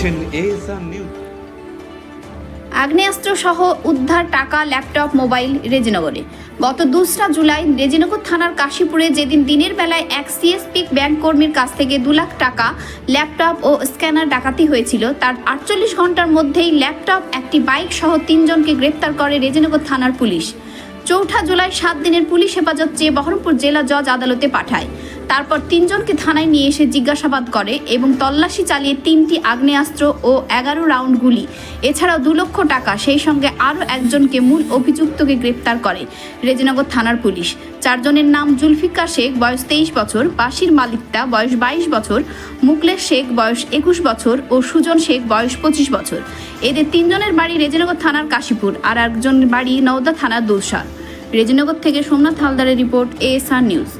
দেখছেন আগ্নেয়াস্ত্র সহ উদ্ধার টাকা, ল্যাপটপ, মোবাইল রেজিনগরে। গত দোসরা জুলাই রেজিনগর থানার কাশীপুরে যেদিন দিনের বেলায় এক সিএসপি ব্যাংক কর্মীর কাছ থেকে দু লাখ টাকা, ল্যাপটপ ও স্ক্যানার ডাকাতি হয়েছিল, তার আটচল্লিশ ঘণ্টার মধ্যেই ল্যাপটপ, একটি বাইক সহ তিনজনকে গ্রেপ্তার করে রেজিনগর থানার পুলিশ। চৌঠা জুলাই সাত দিনের পুলিশ হেফাজত চেয়ে বহরমপুর জেলা জজ আদালতে পাঠায়। তারপর তিনজনকে থানায় নিয়ে এসে জিজ্ঞাসাবাদ করে এবং তল্লাশি চালিয়ে তিনটি আগ্নেয়াস্ত্র ও এগারো রাউন্ড গুলি। এছাড়াও দু লক্ষ টাকা, সেই সঙ্গে আরও একজনকে মূল অভিযুক্তকে গ্রেপ্তার করে রেজিনগর থানার পুলিশ। চারজনের নাম জুলফিকার শেখ, বয়স তেইশ বছর, বাসির মালিকটা বয়স বাইশ বছর, মুকলেশ শেখ বয়স একুশ বছর ও সুজন শেখ বয়স পঁচিশ বছর। এদের তিনজনের বাড়ি রেজিনগর থানার কাশীপুর আর একজনের বাড়ি নওদা থানার দুলসার রেজিনগর থেকে সোমনাথ হালদারের রিপোর্ট, এএসআর নিউজ।